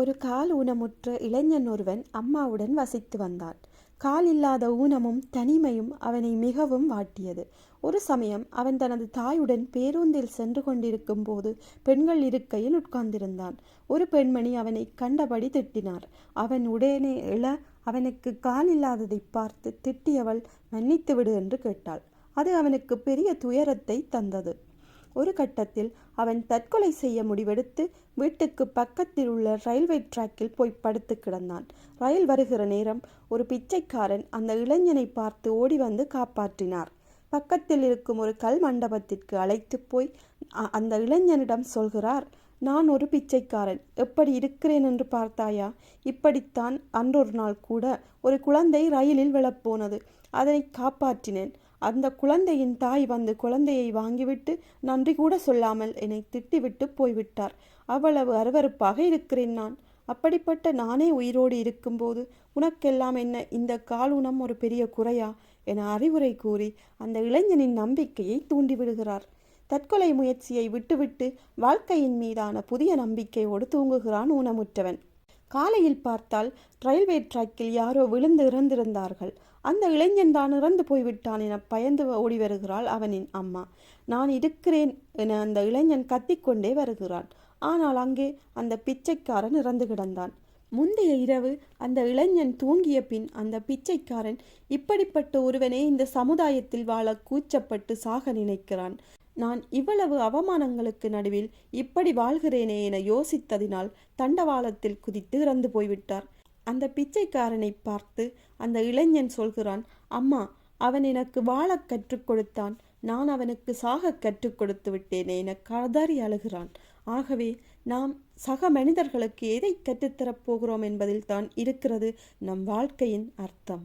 ஒரு கால் ஊனமுற்ற இளைஞன் ஒருவன் அம்மாவுடன் வசித்து வந்தான். கால் இல்லாத ஊனமும் தனிமையும் அவனை மிகவும் வாட்டியது. ஒரு சமயம் அவன் தனது தாயுடன் பேருந்தில் சென்று கொண்டிருக்கும் போது பெண்கள் இருக்கையில் உட்கார்ந்திருந்தான். ஒரு பெண்மணி அவனை கண்டபடி திட்டினார். அவன் உடனே எழ அவனுக்கு கால் இல்லாததை பார்த்து திட்டியவள் மன்னித்து விடு என்று கேட்டாள். அது அவனுக்கு பெரிய துயரத்தை தந்தது. ஒரு கட்டத்தில் அவன் தற்கொலை செய்ய முடிவெடுத்து வீட்டுக்கு பக்கத்தில் உள்ள ரயில்வே டிராக்கில் போய் படுத்து கிடந்தான். ரயில் வருகிற நேரம் ஒரு பிச்சைக்காரன் அந்த இளைஞனை பார்த்து ஓடி வந்து காப்பாற்றினார். பக்கத்தில் இருக்கும் ஒரு கல் மண்டபத்திற்கு அழைத்து போய் அந்த இளைஞனிடம் சொல்கிறார் நான் ஒரு பிச்சைக்காரன். எப்படி இருக்கிறேன் என்று பார்த்தாயா? இப்படித்தான் அன்றொரு நாள் கூட ஒரு குழந்தை ரயிலில் விழப்போனது. அதனை காப்பாற்றினேன். அந்த குழந்தையின் தாய் வந்து குழந்தையை வாங்கிவிட்டு நன்றி கூட சொல்லாமல் என்னை திட்டிவிட்டு போய்விட்டார். அவ்வளவு அருவருப்பாக இருக்கிறேன் நான். அப்படிப்பட்ட நானே உயிரோடு இருக்கும்போது உனக்கெல்லாம் என்ன இந்த காலூனம் ஒரு பெரிய குறையா? என அறிவுரை கூறி அந்த இளைஞனின் நம்பிக்கையை தூண்டிவிடுகிறார். தற்கொலை முயற்சியை விட்டுவிட்டு வாழ்க்கையின் மீதான புதிய நம்பிக்கையோடு தூங்குகிறான் ஊனமுற்றவன். காலையில் பார்த்தால் ரயில்வே ட்ராக்கில் யாரோ விழுந்து இறந்திருந்தார்கள். அந்த இளைஞன் தான் இறந்து போய்விட்டான் என பயந்து ஓடி வருகிறாள் அவனின் அம்மா. நான் இருக்கிறேன் என அந்த இளைஞன் கத்திக்கொண்டே வருகிறான். ஆனால் அங்கே அந்த பிச்சைக்காரன் இறந்து கிடந்தான். முந்தைய இரவு அந்த இளைஞன் தூங்கிய பின் அந்த பிச்சைக்காரன் இப்படிப்பட்ட ஒருவனே இந்த சமுதாயத்தில் வாழ கூச்சப்பட்டு சாக நினைக்கிறான். நான் இவ்வளவு அவமானங்களுக்கு நடுவில் இப்படி வாழ்கிறேனே என யோசித்ததினால் தண்டவாளத்தில் குதித்து இறந்து போய்விட்டார். அந்த பிச்சைக்காரனை பார்த்து அந்த இளைஞன் சொல்கிறான் அம்மா அவன் எனக்கு வாழக் கற்றுக் கொடுத்தான். நான் அவனுக்கு சாக கற்றுக் கொடுத்து விட்டேனே என கதறி அழுகிறான். ஆகவே நாம் சக மனிதர்களுக்கு எதை கற்றுத்தரப் போகிறோம் என்பதில் தான் இருக்கிறது நம் வாழ்க்கையின் அர்த்தம்.